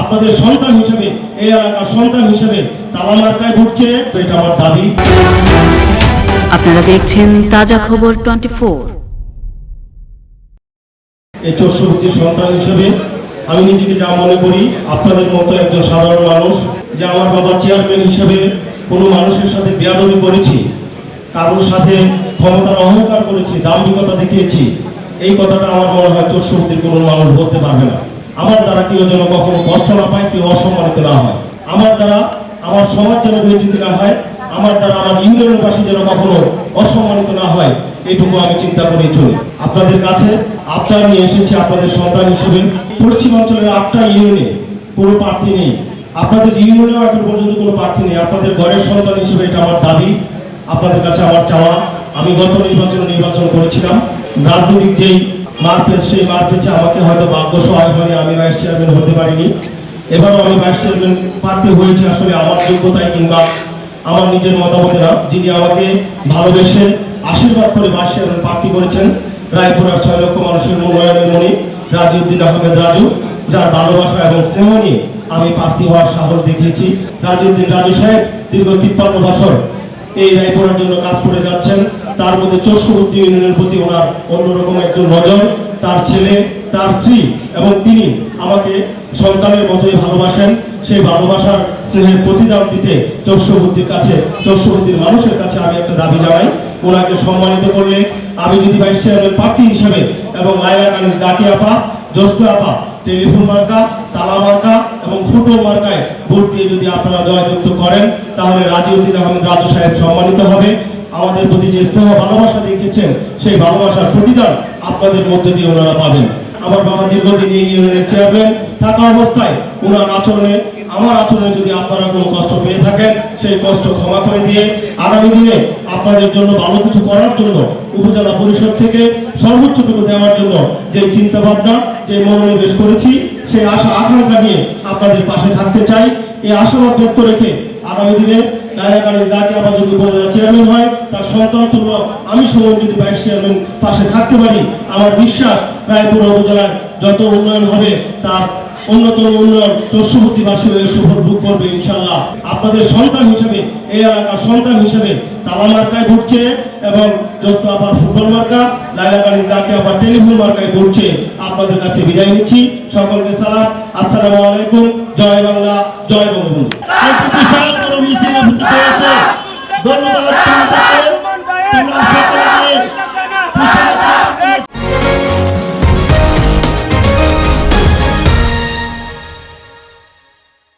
আপনাদের সন্তান হিসেবে এই এলাকার সন্তান হিসেবে তালা মার্কায় ভুগছে এটা আমার দাবি। আপনারা দেখছেন তাজা খবর টোয়েন্টি ফোর। এই চৌষট্টির সন্তান হিসেবে আমি নিজেকে যা মনে করি আপনাদের মতো একজন সাধারণ মানুষ যে আমার বাবা চেয়ারম্যান হিসেবে কোনো মানুষের সাথে বেয়াদবি করেছি কারোর সাথে ক্ষমতার অহংকার করেছি, দাম্ভিকতা দেখিয়েছি, এই কথাটা আমার মনে হয় চৌষট্টির কোনো মানুষ বলতে পারবে না। আমার দ্বারা কেউ যেন কখনো কষ্ট না পায়, কেউ অসম্মানিত না হয়। আমার দ্বারা আমার সমাজ যেন বিচ্যুত না হয়, আমার দ্বারা আমার ইউনিয়নের পাশে যেন কখনো অসম্মানিত না হয়, এইটুকু আমি চিন্তা করে চলি। আপনাদের কাছে আপনার নিয়ে এসেছি আপনাদের সন্তান হিসেবে। পশ্চিমাঞ্চলের আটটা ইউনিয়নে কোনো প্রার্থী নেই। আপনাদের ইউনিয়নেও এখন পর্যন্ত কোনো প্রার্থী নেই। আপনাদের ঘরের সন্তান হিসেবে এটা আমার দাবি। আপনাদের কাছে আমার চাওয়া, আমি গত নির্বাচনে নির্বাচন করেছিলাম। রাজনৈতিক যেই মারপেজ সেই মারপেজে আমাকে হয়তো ভাগ্য সহায় হয়নি, আমি ভাইস চেয়ারম্যান হতে পারিনি। এবারও আমি ভাইস চেয়ারম্যান প্রার্থী হয়েছি আসলে আমার যোগ্যতায় কিংবা আমার নিজের মতামতে না যিনি আমাকে ভালোবেসে আশীর্বাদ করে ভাইস চেয়ারম্যান প্রার্থী করেছেন, রায়পুরার ছয় লক্ষ মানুষের মনোনয়নের মণি রাজিউদ্দিন আহমেদ রাজু, যার ভালোবাসা এবং স্নেহ নিয়ে আমি প্রার্থী হওয়ার সাহস দেখিয়েছি। রাজিউদ্দিন রাজু সাহেব, দীর্ঘ তিপ্পান্ন বছর এই রায়পুরার জন্য কাজ করে যাচ্ছেন। তার মধ্যে চৌষট্টি ইউনিয়নের প্রতি ওনার অন্যরকম একজন নজর তার ছেলে, তার স্ত্রী এবং তিনি আমাকে সন্তানের মতোই ভালোবাসেন। সেই ভালোবাসার স্নেহের প্রতিদান দিতে চৌষট্টির কাছে চৌষট্টির মানুষের কাছে আমি একটা দাবি জানাই। ওনাকে সম্মানিত করলে আমি যদি ভাইস চেয়ারম্যান প্রার্থী হিসেবে এবং লাইলা কানিস দাকি আপা জোসনা আপা, টেলিফোন মার্কা, তালা মার্কা এবং ফুটো মার্কায় ভোট দিয়ে যদি আপনারা জয়যুক্ত করেন তাহলে রাজিউদ্দিন আহমেদ রাজু সাহেব সম্মানিত হবে। আমাদের প্রতি যে স্নেহ, ভালোবাসা দেখিয়েছেন, সেই ভালোবাসার প্রতিদান আপনাদের মধ্যে দিয়ে ওনারা পাবেন। আমার বাবা দীর্ঘদিন এই ইউনিয়নের চেয়ারম্যান থাকা অবস্থায় ওনার আচরণে, আমার আচরণে যদি আপনারা কোনো কষ্ট পেয়ে থাকেন, সেই কষ্ট ক্ষমা করে দিয়ে আগামী দিনে আপনাদের জন্য ভালো কিছু করার জন্য উপজেলা পরিষদ থেকে সর্বোচ্চটুকু দেওয়ার জন্য যে চিন্তা ভাবনা যে মনোনিবেশ করেছি, সেই আশা, আকাঙ্ক্ষা নিয়ে আপনাদের পাশে থাকতে চাই। এই আশাবাদ ব্যক্ত রেখে আগামী দিনে নায়রাকালী যাকে আবার যদি উপজেলা চেয়ারম্যান হয়, তার সন্তান আমি সময় যদি ভাইস চেয়ারম্যান পাশে থাকতে পারি। আমার বিশ্বাস, রায়পুর উপজেলার যত উন্নয়ন হবে, তার অন্যতম উন্নয়ন হয়ে সুফল ভোগ করবে ইনশাল্লাহ আপনাদের সন্তান হিসেবে, এই এলাকার সন্তান হিসেবে তালা মার্কায় ভুগছে এবং জোসনা আবার ফুটবল মার্কা লাইলা গাড়ি যাকে টেলিফোন মার্কায় ভুগছে আপনাদের কাছে বিদায় নিচ্ছি। সকলকে সালাম আসসালামু আলাইকুম জয় বাংলা জয় বঙ্গবন্ধু। ধন্যবাদ।